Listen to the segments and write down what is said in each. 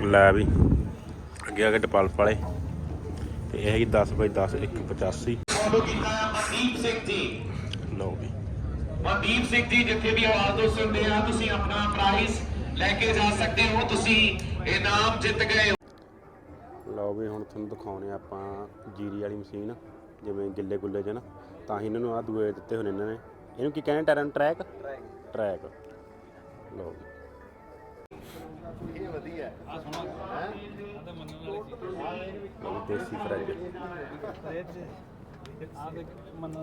ਲੈ ਵੀ। ਅੱਗੇ ਆ ਗਏ ਡਪਾਲਪ ਵਾਲੇ। ਤੇ ਇਹ ਹੈਗੀ 10 ਬਾਈ 10 185 ਫੋਲੋ ਕੀਤਾ ਹੈ ਮਨਦੀਪ ਸਿੰਘ ਜੀ। ਲਓ ਵੀ। ਮਨਦੀਪ ਸਿੰਘ ਜੀ ਜਿੱਥੇ ਵੀ ਆਵਾਜ਼ ਦੋ ਸੁਣਦੇ ਆ ਤੁਸੀਂ ਆਪਣਾ ਪ੍ਰਾਈਜ਼ ਲੈ ਕੇ ਜਾ ਸਕਦੇ ਹੋ। ਤੁਸੀਂ ਇਨਾਮ ਜਿੱਤ ਗਏ ਹੋ। ਲਓ ਵੀ ਹੁਣ ਤੁਹਾਨੂੰ ਦਿਖਾਉਣੇ ਆ ਆਪਾਂ ਜੀਰੀ ਵਾਲੀ ਮਸ਼ੀਨ ਜਿਵੇਂ ਗਿੱਲੇ ਗੁੱਲੇ ਚ ਨਾ। ਤਾਂ ਹੀ ਇਹਨਾਂ ਨੂੰ ਆ ਦੂਏ ਦਿੱਤੇ ਨੇ ਇਹਨਾਂ ਨੇ। ਇਹਨੂੰ ਕੀ ਕਹਿੰਦੇ ਟਾਇਰਾਂ ਨੂੰ ਟਰੈਕ ਟਰੈਕ ਲਓ ਦੇਸੀ ਫਰਿੱਜ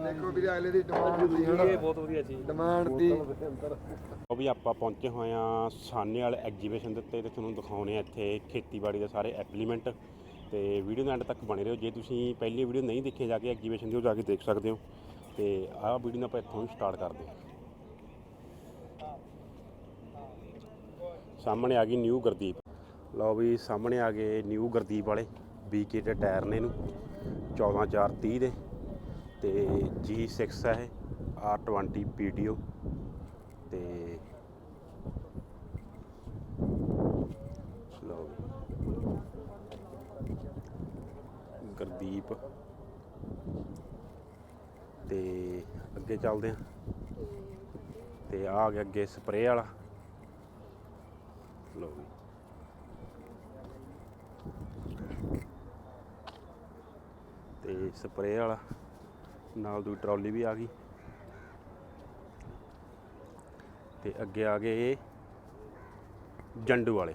ਦੇਖੋ ਵੀਰੇ ਅਗਲੇ ਦੀ ਡਿਮਾਂਡ ਦੀ ਹਨਾ। ਬਹੁਤ ਵਧੀਆ ਚੀਜ਼। ਡਿਮਾਂਡ ਦੀ। ਉਹ ਵੀ ਆਪਾਂ ਪਹੁੰਚੇ ਹੋਏ ਆ ਸਾਨੇ ਵਾਲੇ ਐਗਜੀਬਿਸ਼ਨ ਦੇ ਉੱਤੇ ਤੇ ਤੁਹਾਨੂੰ ਦਿਖਾਉਣੇ ਆ ਇੱਥੇ ਖੇਤੀਬਾੜੀ ਦੇ ਸਾਰੇ ਐਪਲੀਮੈਂਟ ਤੇ ਵੀਡੀਓ ਦੇ ਐਂਡ ਤੱਕ ਬਣੇ ਰਹੋ। ਜੇ ਤੁਸੀਂ ਪਹਿਲੀ ਵੀਡੀਓ ਨਹੀਂ ਦੇਖੀ ਜਾ ਕੇ ਐਗਜੀਬਿਸ਼ਨ ਦੀ ਉਹ ਜਾ ਕੇ ਦੇਖ ਸਕਦੇ ਹੋ। ਤੇ ਆਹ ਵੀਡੀਓ ਨੂੰ ਆਪਾਂ ਇੱਥੋਂ ਹੀ ਸਟਾਰਟ ਕਰਦੇ ਹਾਂ। ਸਾਹਮਣੇ ਆ ਗਈ ਨਿਊ ਗੁਰਦੀਪ। ਲਓ ਵੀ ਸਾਹਮਣੇ ਆ ਗਏ ਨਿਊ ਗੁਰਦੀਪ ਵਾਲੇ ਬੀਕੇ ਦੇ ਟਾਇਰ ਨੇ ਇਹਨੂੰ 14430 ਦੇ, ਤੇ G6 ਹੈ ਇਹ R20 PTO ਤੇ ਲਓ ਗੁਰਦੀਪ, ਤੇ ਅੱਗੇ ਚੱਲਦੇ ਹਾਂ, ਤੇ ਆ ਆ ਗਿਆ ਅੱਗੇ ਸਪਰੇਅ ਵਾਲਾ, ਲਓ ਵੀ ਤੇ ਸਪਰੇਅ ਵਾਲਾ। ਨਾਲ ਦੂਜੀ ਟਰਾਲੀ ਵੀ ਆ ਗਈ। ਤੇ ਅੱਗੇ ਆ ਗਏ ਜੰਡੂ ਵਾਲੇ।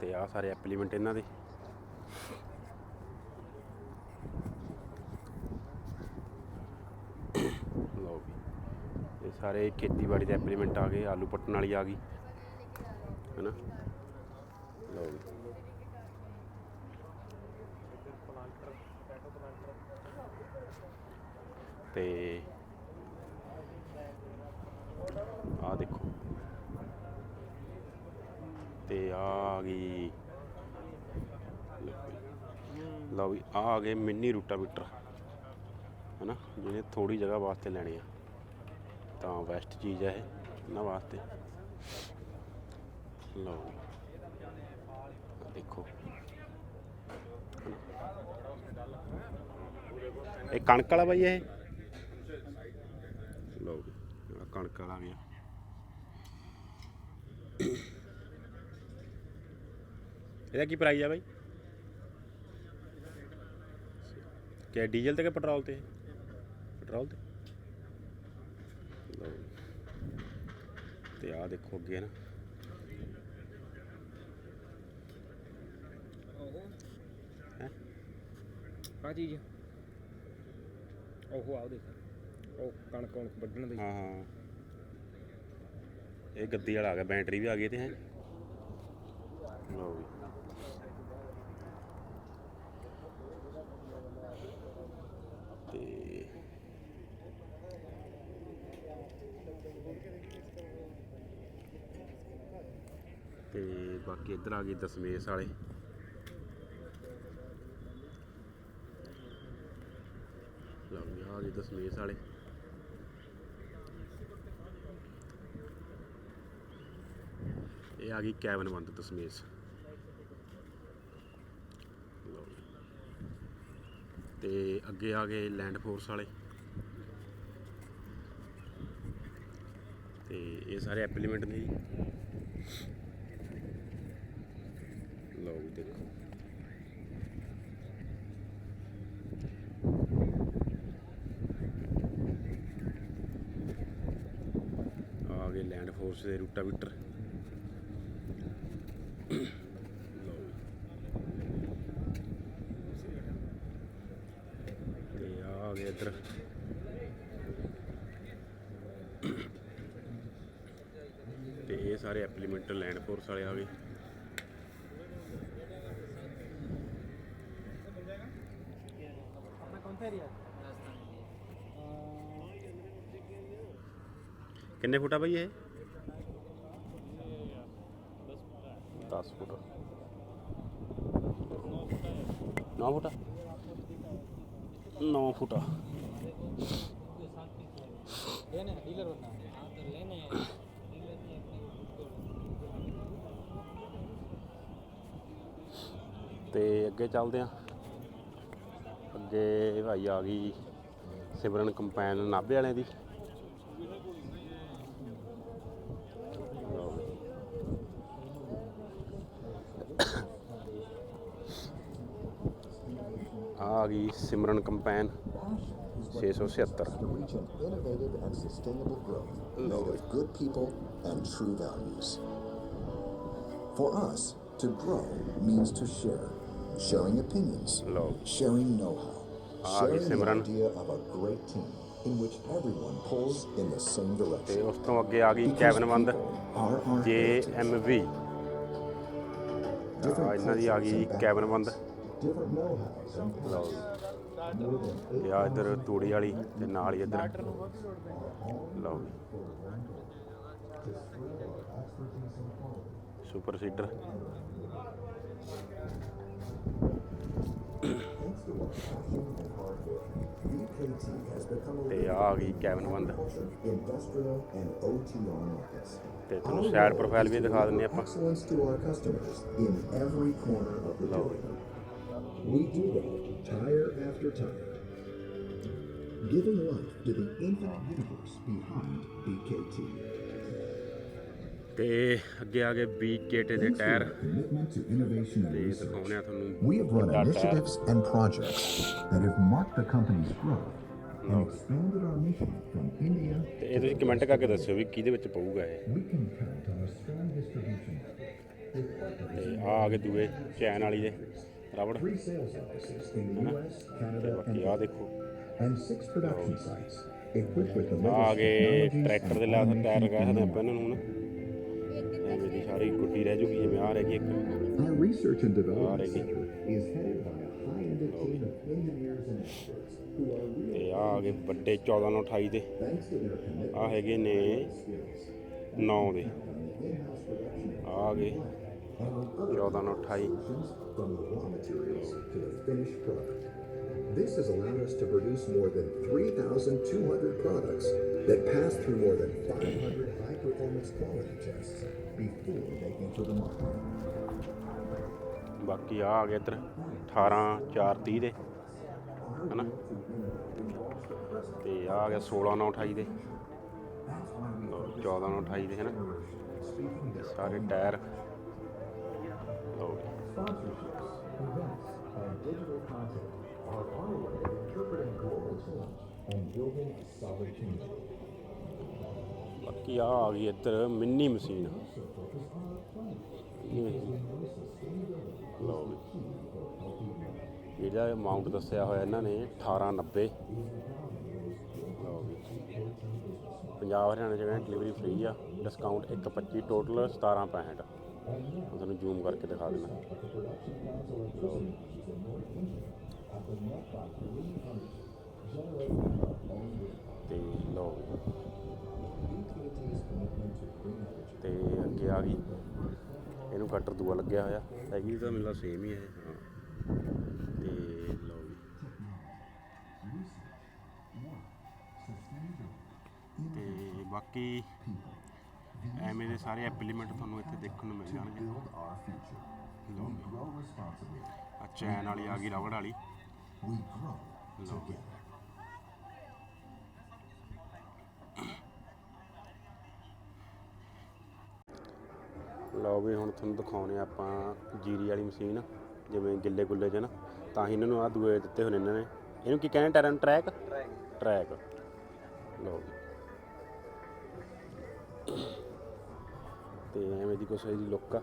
ਤੇ ਆ ਸਾਰੇ ਐਪਲੀਮੈਂਟ ਇਹਨਾਂ ਦੇ। ਲਓ ਵੀ, ਇਹ ਸਾਰੇ ਖੇਤੀਬਾੜੀ ਦੇ ਐਪਲੀਮੈਂਟ ਆ ਗਏ। ਆਲੂ ਪੱਟਣ ਵਾਲੀ ਆ ਗਈ। ਹੈਨਾ? ਲਓ ਵੀ। ਤੇ ਆ ਦੇਖੋ। ਤੇ ਆ ਆ ਗਈ ਲਓ ਵੀ, ਆ ਆ ਗਏ ਮਿੰਨੀ ਰੂਟਾਵੀਟਰ, ਹਨਾ? ਜਿਹਨੇ ਥੋੜੀ ਜਗ੍ਹਾ ਵਾਸਤੇ ਲੈਣੇ ਆ। ਤਾਂ ਬੈਸਟ ਚੀਜ਼ ਹੈ ਇਹ, ਇਹਨਾਂ ਵਾਸਤੇ। ਲਓ ਦੇਖੋ। ਇਹ ਕਣਕ ਵਾਲਾ ਬਾਈ ਇਹ? ਕਣਕ ਵਾਲਾ ਵੀ ਆ ਇਹਦਾ ਕੀ ਪ੍ਰਾਈਸ ਆ ਬਾਈ? ਕਿ ਡੀਜ਼ਲ ਤੇ ਕਿ ਪੈਟਰੋਲ ਤੇ? ਪੈਟਰੋਲ ਤੇ। ਤੇ ਆ ਦੇਖੋ ਅੱਗੇ ਨਾ? ਆ ਚੀਜ਼। ਉਹ ਆਓ ਦੇਖ। ਉਹ ਕਣਕ ਕਣਕ ਵੱਢਣ ਦੀ। ਹਾਂ ਹਾਂ। ਇਹ ਗੱਦੀ ਵਾਲਾ ਆ ਗਿਆ, ਬੈਟਰੀ ਵੀ ਆ ਗਈ ਤੇ ਹੈ। ਲਓ ਵੀ ਤੇ ਤੇ ਬਾਕੀ ਇੱਧਰ ਆ ਗਈ ਦਸਮੇਸ਼ ਵਾਲੇ। ਲਓ ਜੀ, ਆ ਗਏ ਦਸਮੇਸ਼ ਵਾਲੇ। ਇਹ ਆ ਗਈ ਕੈਬਨ ਬੰਦ, ਦਸਮੇਸ਼। ਤੇ ਅੱਗੇ ਆ ਗਏ ਲੈਂਡ ਫੋਰਸ ਵਾਲੇ। ਤੇ ਇਹ ਸਾਰੇ ਐਪਲੀਮੈਂਟ ਨੇ ਜੀ। ਲਓ ਜੀ, ਦੇਖੋ। ਆ ਗਏ ਲੈਂਡ ਫੋਰਸ ਦੇ ਰੂਟਾਵੀਟਰ ਲਓ ਜੀ। ਤੇ ਆ ਆ ਗਏ ਇੱਧਰ ਤੇ ਇਹ ਸਾਰੇ ਐਪਲੀਮੈਂਟ ਲੈਂਡ ਫੋਰਸ ਵਾਲੇ ਆ ਗਏ ਕਿੰਨੇ ਫੁੱਟ ਆ ਬਈ ਇਹ? 10 ਫੁੱਟ। 9 ਫੁੱਟ 9 ਫੁੱਟ ਤੇ। ਅੱਗੇ ਚੱਲਦੇ ਆ ਅੱਗੇ ਭਾਈ ਆ ਗਈ ਸਿਮਰਨ ਕੰਪੈਨ ਨਾਭੇ ਵਾਲਿਆਂ ਦੀ ਆ ਗਈ Simran campaign 676 to reach an innovative and sustainable growth made of good people and true values. For us, to grow means to share, sharing opinions, ਲਓ sharing know-how, Ah, sharing the Simran. idea of a great team in which everyone pulls in the same ਤੇ direction. ਉਸ ਤੋਂ ਅੱਗੇ ਆ ਗਈ Because ਕੈਬਨ ਬੰਦ people are our ਜੇ heritage. ਐਮ ਵੀ Different ਇਹਨਾਂ ਦੀ ਆ cultures ਗਈ and ਕੈਬਨ ਬੰਦ backgrounds, different know-hows and passions. More than ਤੇ ਆ ਇੱਧਰ ਤੂੜੀ ਵਾਲੀ ਤੇ ਨਾਲ ਹੀ ਇੱਧਰ ਲਓ ਜੀ ਸੁਪਰ ਸੀਡਰ ਤੇ ਆ ਆ ਗਈ ਕੈਬਨ ਬੰਦ industrial and OTR markets. ਤੇ ਤੁਹਾਨੂੰ ਸਾਈਡ ਪ੍ਰੋਫਾਈਲ ਵੀ ਦਿਖਾ ਦਿੰਦੇ ਆਪਾਂ Excellence to our customers in every corner of the building. We do that tire after tire. Giving life to the infinite universe behind BKT. ਤੇ ਅੱਗੇ ਆ ਗਏ ਬੀ ਕੇਟੇ ਦੇ ਟਾਇਰ ਤੇ. ਦਿਖਾਉਂਦੇ ਆ ਤੁਹਾਨੂੰ We have run ਵੱਡਾ tyre initiatives and projects that have marked the company's growth and expanded our mission from India. ਤੇ ਇਹ ਤੁਸੀਂ ਕਮੈਂਟ ਕਰਕੇ ਦੱਸਿਓ ਵੀ ਕਿਹਦੇ ਵਿੱਚ ਪਊਗਾ ਇਹ We can count on a strong distribution ਤੇ ਆ ਆ ਗਏ ਦੂਏ ਚੈਨ ਵਾਲੀ ਦੇ ਰਬੜ three sales offices in the US, ਤੇ Canada, ਬਾਕੀ and, ਆ ਦੇਖੋ and six production sites equipped with the ਆ ਆ ਗਏ technologies ਟਰੈਕਟਰ ਦੇ and ਲਾ ਟਾਇਰ automation ਲਗਾਇਆ ਸਕਦੇ in ਆਪਾਂ ਇਹਨਾਂ ਨੂੰ ਹੁਣ ਐਵੇਂ ਦੀ ਸਾਰੀ ਗੁੱਡੀ ਰਹਿ ਜੂਗੀ ਜਿਵੇਂ ਆ ਰਹਿ ਗਈ ਇੱਕ Our research and development Alrighty. center is headed by a high-ended team of engineers and experts who are real. ਤੇ ਆ ਆ ਗਏ ਵੱਡੇ 14 ਨੂੰ 28 ਦੇ Thanks to their commitment ਆ ਹੈਗੇ ਨੇ 9 ਦੇ in-house production ਆ ਆ ਗਏ and on other 14 ਨੂੰ 28 solutions from the raw materials to the finished product. This has allowed us to produce more than 3,200 products that pass through more than 500 high-performance quality tests ਬਾਕੀ ਆ ਆ ਗਿਆ ਇੱਧਰ 18 4 30 ਦੇ ਹਨਾ ਤੇ ਆ ਆ ਗਿਆ 16 9 28 ਦੇ 14 9 28 ਦੇ ਹਨਾ ਤੇ ਸਾਰੇ ਟਾਇਰ ਲਓ ਜੀ। Sponsorships, events, and digital content are our way of interpreting global change and building a solid community. ਬਾਕੀ ਆ ਆ ਗਈ ਇੱਧਰ ਮਿੰਨੀ ਮਸ਼ੀਨ। ਲਓ ਵੀ। ਇਹਦਾ ਅਮਾਉਂਟ ਦੱਸਿਆ ਹੋਇਆ ਇਹਨਾਂ ਨੇ 1890 ਲਓ ਪੰਜਾਬ ਹਰਿਆਣਾ ਚ ਕਹਿੰਦੇ ਡਿਲੀਵਰੀ ਫ੍ਰੀ ਆ ਡਿਸਕਾਊਂਟ 125 ਟੋਟਲ 1765 ਮੈਂ ਤੁਹਾਨੂੰ ਜ਼ੂਮ ਕਰਕੇ ਦਿਖਾ ਦਿੰਦਾ। ਲਓ ਤੇ ਲਓ ਤੇ ਅੱਗੇ ਆ ਗਈ। ਇਹਨੂੰ ਕਟਰ ਦੂਆ ਲੱਗਿਆ ਹੋਇਆ। ਹੈਗੀ ਤਾਂ ਮਿਲਦਾ ਸੇਮ ਹੀ ਹੈ, ਹਾਂ। ਤੇ ਲਓ ਜੀ। ਤੇ ਬਾਕੀ ਐਵੇਂ ਦੇ ਸਾਰੇ ਐਪਲੀਮੈਂਟ ਤੁਹਾਨੂੰ ਇੱਥੇ ਦੇਖਣ ਨੂੰ ਮਿਲ ਜਾਣਗੇ। Build ਲਓ ਆ ਚੈਨ ਵਾਲੀ ਆ ਗਈ, ਰਬੜ ਵਾਲੀ। We ਲਓ ਵੀ ਹੁਣ ਤੁਹਾਨੂੰ ਦਿਖਾਉਣੇ ਆ ਆਪਾਂ ਜੀਰੀ ਵਾਲੀ ਮਸ਼ੀਨ, ਜਿਵੇਂ ਗਿੱਲੇ ਗੁੱਲੇ ਚ ਨਾ, ਤਾਂ ਹੀ ਇਹਨਾਂ ਨੂੰ ਆ ਦੂਏ ਦਿੱਤੇ ਹੋਏ ਨੇ ਇਹਨਾਂ ਨੇ। ਇਹਨੂੰ ਕੀ ਕਹਿੰਦੇ ਟਾਇਰਾਂ ਟਰੈਕ? ਟਰੈਕ। ਲਓ ਜੀ। ਤੇ ਐਵੇਂ ਦੀ ਕੁਛ ਇਹਦੀ ਲੁੱਕ ਆ।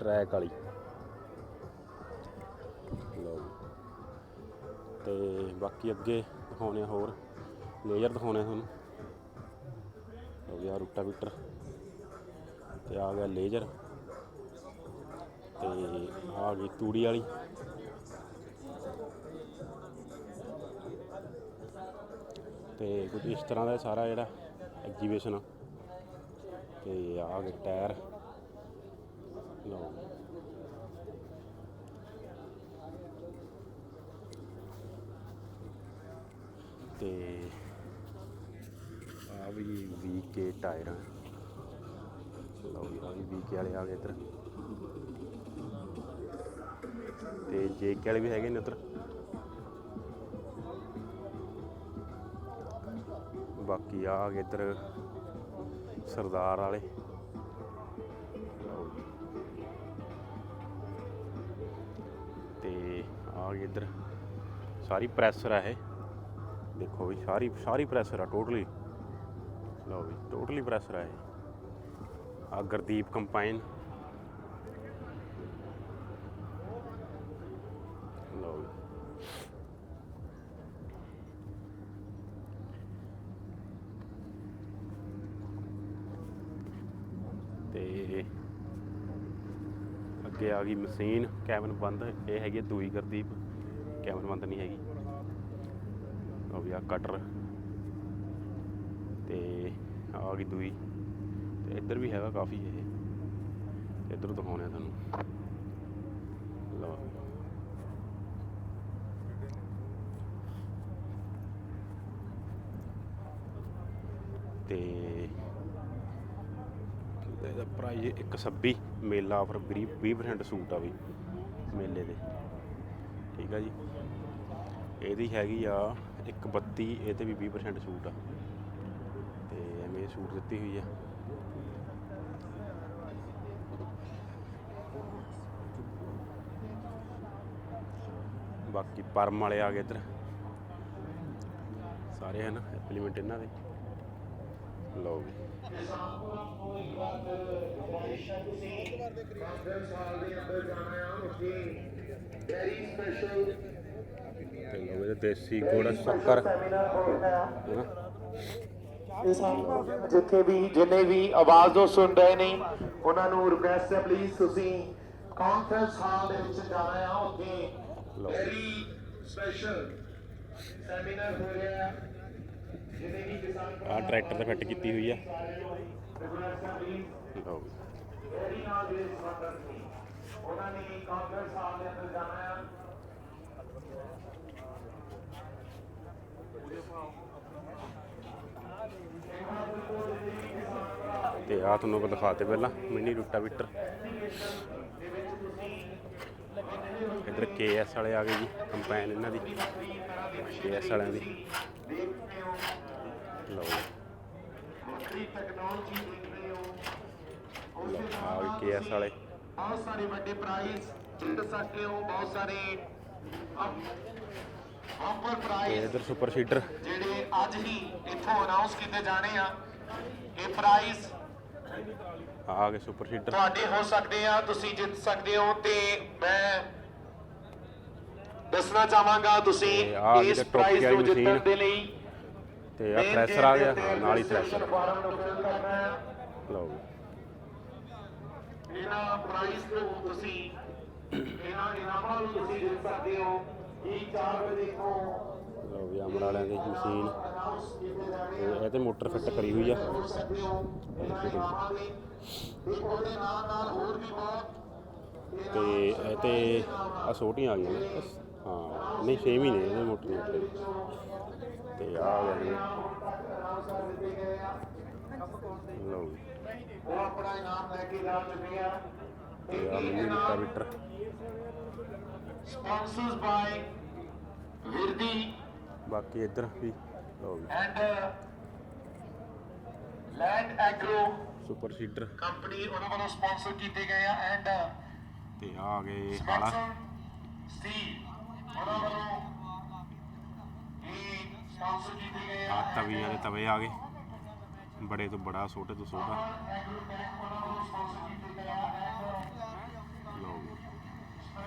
ਟਰੈਕ ਵਾਲੀ। ਲਓ ਜੀ। ਤੇ ਬਾਕੀ ਅੱਗੇ ਦਿਖਾਉਣੇ ਆ ਹੋਰ। ਲੇਜ਼ਰ ਦਿਖਾਉਣੇ ਆ ਤੁਹਾਨੂੰ। ਹੋ ਗਿਆ ਰੂਟਾਵੀਟਰ। ਤੇ ਆ ਗਿਆ ਲੇਜ਼ਰ ਤੇ ਆ ਗਈ ਤੂੜੀ ਵਾਲੀ। ਤੇ ਕੁਝ ਇਸ ਤਰ੍ਹਾਂ ਦਾ ਸਾਰਾ ਜਿਹੜਾ ਐਗਜੀਬਿਸ਼ਨ ਆ। ਤੇ ਆ ਗਏ ਟਾਇਰ। ਲਓ। ਤੇ ਆ ਵੀ ਵੀ ਟਾਇਰ। ਆ ਲਓ ਕੇ ਵਾਲੇ ਆ ਗਏ ਇੱਧਰ। ਤੇ ਜੇਕੇ ਵਾਲੇ ਵੀ ਹੈਗੇ ਨੇ ਉੱਧਰ। ਬਾਕੀ ਆ ਗਏ ਇੱਧਰ ਸਰਦਾਰ ਵਾਲੇ। ਲਓ ਜੀ। ਤੇ ਆ ਗਏ ਇੱਧਰ। ਸਾਰੀ ਪ੍ਰੈਸਰ ਆ ਇਹ। ਦੇਖੋ ਵੀ ਸਾਰੀ ਸਾਰੀ ਪ੍ਰੈਸਰ ਆ ਟੋਟਲੀ ਲਓ ਵੀ ਟੋਟਲੀ ਪ੍ਰੈਸਰ ਆ ਇਹ। ਆ ਗੁਰਦੀਪ ਕੰਪਾਈਨ ਲਓ ਵੀ ਤੇ ਅੱਗੇ ਆ ਗਈ ਮਸ਼ੀਨ, ਕੈਬਨ ਬੰਦ, ਇਹ ਹੈਗੀ ਆ ਦੂਈ ਗੁਰਦੀਪ, ਕੈਬਨ ਬੰਦ ਨਹੀਂ ਹੈਗੀ। ਉਹ ਵੀ ਆ ਕਟਰ। ਤੇ ਆ ਗਈ ਦੂਈ। ਇੱਧਰ ਵੀ ਹੈਗਾ ਕਾਫੀ ਇਹ। ਤੇ ਇੱਧਰ ਦਿਖਾਉਣੇ ਆ ਤੁਹਾਨੂੰ। ਲਓ। ਤੇ ਇਹਦਾ ਪ੍ਰਾਈਸ 126 ਮੇਲਾ ਆਫਰ 20% ਸੂਟ ਆ ਵੀ ਮੇਲੇ ਦੇ। ਠੀਕ ਆ ਜੀ। ਇਹਦੀ ਹੈਗੀ ਆ 132 ਇਹ ਤੇ ਵੀ 20% ਸੂਟ ਆ। ਤੇ ਐਵੇਂ ਸੂਟ ਦਿੱਤੀ ਹੋਈ ਆ। ਬਾਕੀ ਪਰਮ ਵਾਲੇ ਆ ਗਏ ਇੱਧਰ। ਸਾਰੇ ਹਨ ਐਪਲੀਮੈਂਟ ਇਹਨਾਂ ਦੇ। ਲਓ ਵੀ। ਤੇ ਲਓ ਇਹਦੇ ਦੇਸੀ ਗੁੜ, ਸ਼ੱਕਰ। ਜਿੱਥੇ ਵੀ, ਜਿੰਨੇ ਵੀ ਆਵਾਜ਼ ਨੂੰ ਸੁਣ ਰਹੇ ਨੇ, ਉਹਨਾਂ ਨੂੰ ਰਿਕਵੈਸਟ ਹੈ ਪਲੀਜ਼ ਤੁਸੀਂ ਕਾਨਫਰੰਸ ਹਾਲ ਦੇ ਵਿੱਚ ਜਾਣਾ ਆ ਉੱਥੇ। ਲਓ। ਵੈਰੀ ਸਪੈਸ਼ਲ ਸੈਮੀਨਾਰ ਹੋ ਰਿਹਾ ਹੈ। ਜਿਹਦੇ ਵੀ ਕਿਸਾਨ ਆ ਟਰੈਕਟਰ ਤੇ ਫਿੱਟ ਕੀਤੀ ਹੋਈ ਆ। ਲਓ ਵੈਰੀ ਨਾਲ ਉਹਨਾਂ ਨੇ ਦੇ ਅੰਦਰ ਜਾਣਾ ਆ ਤੇ ਆ ਤੁਹਾਨੂੰ ਦਿਖਾਤੇ ਪਹਿਲਾਂ ਮਿਨੀ ਰੂਟਾਵੀਟਰ। ਇੱਧਰ ਕੇਐਸ ਵਾਲੇ ਆ ਗਏ ਜੀ ਕੰਪੈਨ ਇਹਨਾਂ ਦੀ। ਕੇਐਸ ਵਾਲਿਆਂ ਦੀ। ਲਓ ਲਓ ਕੇਐਸ ਵਾਲੇ। ਬਹੁਤ ਸਾਰੇ ਵੱਡੇ ਪ੍ਰਾਈਜ਼ ਜਿੱਤ ਸਕਦੇ ਹੋ ਬਹੁਤ ਸਾਰੇ ਆਫਰ ਪ੍ਰਾਈਜ਼ ਇੱਧਰ ਸੁਪਰ ਸੀਡਰ ਜਿਹੜੇ ਅੱਜ ਹੀ ਇੱਥੋਂ ਅਨਾਉਂਸ ਕੀਤੇ ਜਾਣੇ ਆ ਇਹ ਪ੍ਰਾਈਜ਼ ਆ ਗਏ ਸੁਪਰ ਸੀਡਰ ਤੁਹਾਡੇ ਹੋ ਸਕਦੇ ਆ ਤੁਸੀਂ ਜਿੱਤ ਸਕਦੇ ਹੋ ਤੇ ਮੈਂ ਦੱਸਣਾ ਚਾਹਾਂਗਾ ਤੁਸੀਂ ਤੇ ਆਹ ਇਸ ਜਿਹੜੇ ਟੋਪੀ ਪ੍ਰਾਈਜ਼ ਵਾਲੀ ਨੂੰ ਜਿੱਤਣ ਮਸ਼ੀਨ। ਦੇ ਲਈ। ਤੇ ਆ ਥ੍ਰੈਸ਼ਰ ਆ ਗਿਆ ਹਾਂ, ਨਾਲ ਹੀ ਥ੍ਰੈਸ਼ਰ ਫਾਰਮ ਨੂੰ ਫਿਲ ਕਰਨਾ ਹੈ। ਲਓ ਜੀ। ਇਹਨਾਂ ਪ੍ਰਾਈਜ਼ ਨੂੰ ਤੁਸੀਂ ਇਹਨਾਂ ਇਨਾਮਾਂ ਨੂੰ ਤੁਸੀਂ ਜਿੱਤ ਸਕਦੇ ਹੋ। ਇਹ 4 ਵਜੇ ਤੋਂ ਲਓ ਵੀ ਅਮਰ ਵਾਲਿਆਂ ਦੀ ਮਸ਼ੀਨ। ਤੇ ਇਹ ਤੇ ਮੋਟਰ ਫਿੱਟ ਕਰੀ ਹੋਈ ਆ। ਤੇ ਇਹ ਤੇ ਆ ਛੋਟੀਆਂ ਆ ਗਈਆਂ ਨੇ। ਹਾਂ, ਨਹੀਂ 6 ਮਹੀਨੇ ਇਹਦੇ ਮੋਟਰ ਮੋਟਰ ਤੇ। ਆ ਆ ਗਏ ਲਓ ਉਹ ਆਪਣਾ ਇਨਾਮ ਲੈ ਕੇ ਜਾ ਚੁੱਕੇ ਆ ਤੇ ਆ mini rotavator sponsors by Virdi ਬਾਕੀ ਇੱਧਰ ਵੀ ਲਓ ਜੀ। And land agro super seeder company ਉਹਨਾਂ ਵੱਲੋਂ ਸਪਾਂਸਰ ਕੀਤੇ ਗਏ ਆ ਐਂਡ ਤੇ ਆ ਆ ਗਏ ਹਾਲਾ ਸਪੈਂਸਰ ਸਟੀਲ ਉਹਨਾਂ ਵੱਲੋਂ ਇਹ ਸਪਾਂਸਰ ਕੀਤੇ ਗਏ ਆ ਆ ਤਵੀਆਂ ਦੇ ਤਵੇ ਆ ਗਏ। ਬੜੇ ਤੋਂ ਬੜਾ ਛੋਟੇ ਤੋਂ ਛੋਟਾ। ਐਗਰੋ ਟੈਕ ਉਹਨਾਂ ਵੱਲੋਂ ਸਪਾਂਸਰ ਕੀਤੇ ਗਏ ਆ ਐਂਡ ਲਓ ਜੀ। Special thanks goes to Amar team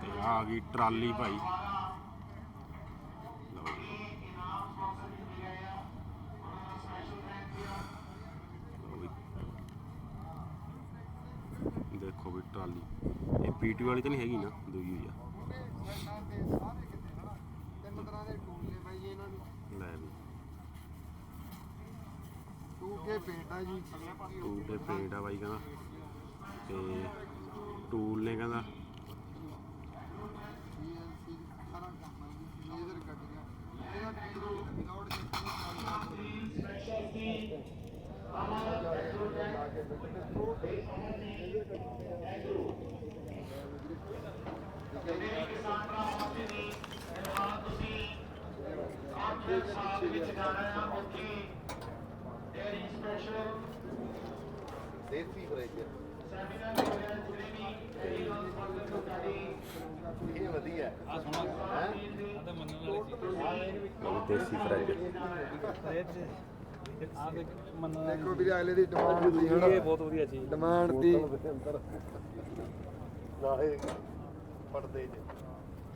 ਤੇ ਆ ਗਈ ਟਰਾਲੀ ਭਾਈ। ਦੇਖੋ ਵੀ ਟਰਾਲੀ। ਇਹ ਪੀਟੀ ਵਾਲੀ ਤਾਂ ਨਹੀਂ ਹੈਗੀ ਨਾ ਹੋਈ ਆ। ਤਿੰਨ ਤਰ੍ਹਾਂ ਦੇ ਟੂਲ ਨੇ ਬਾਈ ਜੀ ਇਹਨਾਂ ਨੂੰ ਲੈ ਵੀ। 2K ਪੇਂਟ ਆ ਜੀ। ਤੇ ਪੇਂਟ ਆ ਬਾਈ ਕਹਿੰਦਾ। ਤੇ ਟੂਲ ਨੇ ਕਹਿੰਦਾ। ਦੇਸੀ ਬਰੇਜਰ ਕੰਮ ਆ ਜੀ ਲੇਜ਼ਰ ਕੱਟਿੰਗ ਇਹਦਾ without special steel Amar agro tech ਜਾਣਾ ਆ ਸੈਮੀਨਾਰ ਹੋ। ਰਿਹਾ ਜਿਹੜੇ ਵੀ ਡੇਰੀ ਨਾਲ ਸੰਬੰਧਿਤ ਲੋਕਾਂ ਇਹ ਵਧੀਆ ਆ ਸੋਹਣਾ ਹੈ ਦੇਸੀ ਫਰਿੱਜ ਦੇਖੋ ਵੀਰੇ ਅਗਲੇ ਦੀ ਡਿਮਾਂਡ ਦੀ ਇਹ ਬਹੁਤ ਵਧੀਆ ਚੀਜ਼। ਡਿਮਾਂਡ ਦੀ। ਨਾਲੇ ਪੜਦੇ ਜੇ।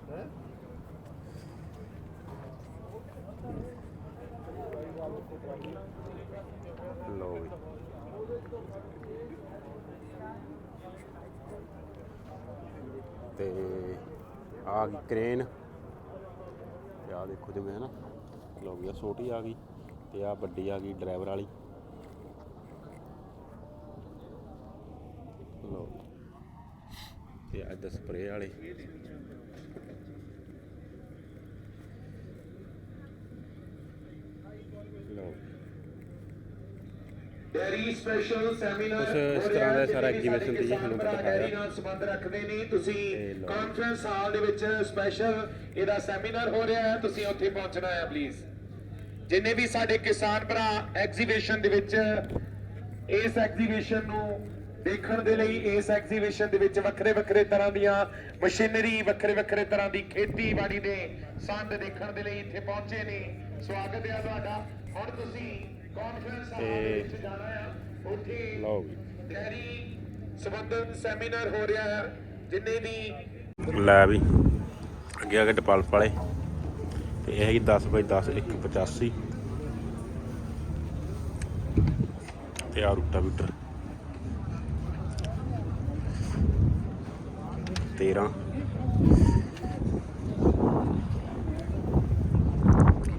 ਹੈ? ਲਓ ਵੀ। ਤੇ ਆ ਗਈ ਕ੍ਰੇਨ। ਤੇ ਆ ਦੇਖੋ ਜਿਵੇਂ ਹੈ ਨਾ ਲਓ ਵੀ ਆ ਛੋਟੀ ਆ ਗਈ ਤੇ ਆ ਵੱਡੀ ਆ ਗਈ ਡਰਾਈਵਰ ਵਾਲੀ। ਲਓ। ਤੇ ਅੱਜ ਸਪਰੇਅ ਵਾਲੇ ਲਓ ਵੀ। ਡੈਰੀ ਸਪੈਸ਼ਲ ਸੈਮੀਨਾਰ ਕੁਛ ਇਸ ਤਰ੍ਹਾਂ ਦਾ ਸਾਰਾ ਦੀ ਤੁਹਾਨੂੰ ਭਰਾ ਦਿਖਾਇਆ। ਨਾਲ ਸੰਬੰਧ ਰੱਖਦੇ ਨੇ। ਤੁਸੀਂ। ਕਾਨਫਰੰਸ ਹਾਲ ਦੇ ਵਿੱਚ ਸਪੈਸ਼ਲ ਇਹਦਾ ਸੈਮੀਨਾਰ ਹੋ ਰਿਹਾ ਹੈ। ਤੁਸੀਂ ਉੱਥੇ ਪਹੁੰਚਣਾ ਹੈ ਪਲੀਜ਼ ਜਿੰਨੇ ਵੀ ਸਾਡੇ ਕਿਸਾਨ ਭਰਾ ਐਗਜ਼ੀਬਿਸ਼ਨ ਦੇ ਵਿੱਚ ਇਸ ਐਗਜ਼ੀਬਿਸ਼ਨ ਨੂੰ ਦੇਖਣ ਦੇ ਲਈ ਇਸ ਐਗਜ਼ੀਬਿਸ਼ਨ ਦੇ ਵਿੱਚ ਵੱਖਰੇ ਵੱਖਰੇ ਤਰ੍ਹਾਂ ਦੀਆਂ ਮਸ਼ੀਨਰੀ ਵੱਖਰੇ ਵੱਖਰੇ ਤਰ੍ਹਾਂ ਦੀ ਖੇਤੀਬਾੜੀ ਦੇ ਸੰਦ ਦੇਖਣ ਦੇ ਲਈ ਇੱਥੇ ਪਹੁੰਚੇ ਨੇ। ਸਵਾਗਤ ਹੈ ਤੁਹਾਡਾ। ਹੁਣ ਤੁਸੀਂ ਤੇ ਵਿੱਚ ਜਾਣਾ ਹੈ ਉੱਥੇ ਲਓ ਵੀ। ਡੈਰੀ ਸੰਬੰਧਤ ਸੈਮੀਨਾਰ ਹੋ ਰਿਹਾ ਹੈ ਜਿੰਨੇ ਵੀ ਲੈ ਵੀ ਅੱਗੇ ਗਏ ਡਪਾਲਪ ਵਾਲੇ। ਤੇ ਇਹ ਹੈਗੀ 10 ਬਾਈ 10 185 ਤੇ ਆ ਰੂਟਾ ਮੀਟਰ 13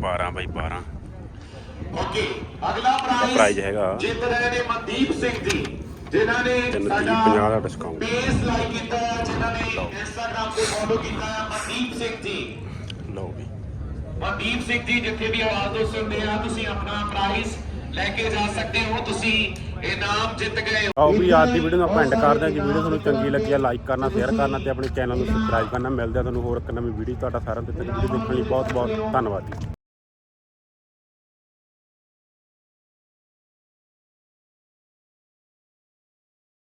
12 ਬਾਈ 12 ਓਕੇ ਅਗਲਾ ਪ੍ਰਾਈਜ਼ ਪ੍ਰਾਈਜ਼ ਹੈਗਾ। ਜਿੱਤ ਰਹੇ ਨੇ ਮਨਦੀਪ ਸਿੰਘ ਜੀ ਜਿਨ੍ਹਾਂ ਨੇ ਸਾਡਾ ਪੰਜਾਹ ਦਾ ਲਾਈਕ ਕੀਤਾ ਜਿਨ੍ਹਾਂ ਨੇ ਇੰਸਟਾਗ੍ਰam ਤੇ ਫੋਲੋ ਕੀਤਾ ਹੈ ਮਨਦੀਪ ਸਿੰਘ ਜੀ। ਲਓ ਵੀ। ਮਨਦੀਪ ਸਿੰਘ ਜੀ ਜਿੱਥੇ ਵੀ ਆਵਾਜ਼ ਤੋਂ ਸੁਣਦੇ ਆ ਤੁਸੀਂ ਆਪਣਾ ਪ੍ਰਾਈਜ਼ ਲੈ ਕੇ ਜਾ ਸਕਦੇ ਹੋ ਤੁਸੀਂ ਇਨਾਮ ਜਿੱਤ ਗਏ ਹੋ। ਆਓ ਵੀ ਅੱਜ ਦੀ ਵੀਡੀਓ ਨੂੰ ਆਪਾਂ ਐਂਡ ਕਰਦੇ ਹਾਂ ਜੇ। ਵੀਡੀਓ ਤੁਹਾਨੂੰ ਚੰਗੀ ਲੱਗੀ ਆ ਲਾਈਕ ਕਰਨਾ ਸ਼ੇਅਰ ਕਰਨਾ ਤੇ ਆਪਣੇ ਚੈਨਲ ਨੂੰ ਸਬਸਕ੍ਰਾਈਬ ਕਰਨਾ। ਮਿਲਦੇ ਆ ਤੁਹਾਨੂੰ ਹੋਰ ਇੱਕ ਨਵੀਂ ਵੀਡੀਓ ਤੁਹਾਡਾ ਸਾਰਿਆਂ ਨੂੰ ਤੇ ਵੀਡੀਓ ਦੇਖਣ ਲਈ ਬਹੁਤ ਬਹੁਤ ਧੰਨਵਾਦ ਜੀ।